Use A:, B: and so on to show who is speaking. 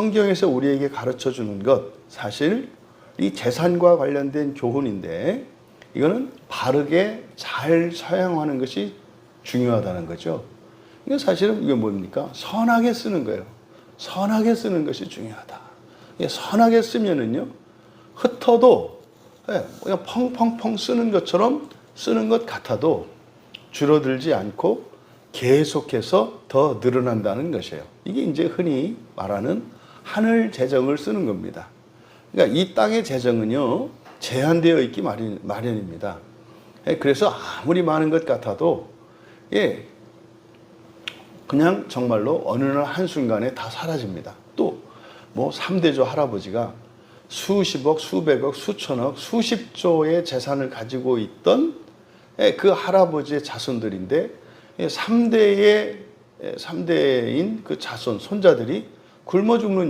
A: 성경에서 우리에게 가르쳐 주는 것 사실 이 재산과 관련된 교훈인데 이거는 바르게 잘 사용하는 것이 중요하다는 거죠. 이거 사실은 이게 뭡니까? 선하게 쓰는 거예요. 선하게 쓰는 것이 중요하다. 이게 선하게 쓰면은요, 흩어도 예, 그냥 펑펑펑 쓰는 것처럼 쓰는 것 같아도 줄어들지 않고 계속해서 더 늘어난다는 것이에요. 이게 이제 흔히 말하는 하늘 재정을 쓰는 겁니다. 그러니까 이 땅의 재정은요, 제한되어 있기 마련, 마련입니다. 예, 그래서 아무리 많은 것 같아도, 예, 그냥 정말로 어느 날 한순간에 다 사라집니다. 또, 뭐, 3대조 할아버지가 수십억, 수백억, 수천억, 수십조의 재산을 가지고 있던 예, 그 할아버지의 자손들인데, 3대의, 3대인 그 자손, 손자들이 굶어 죽는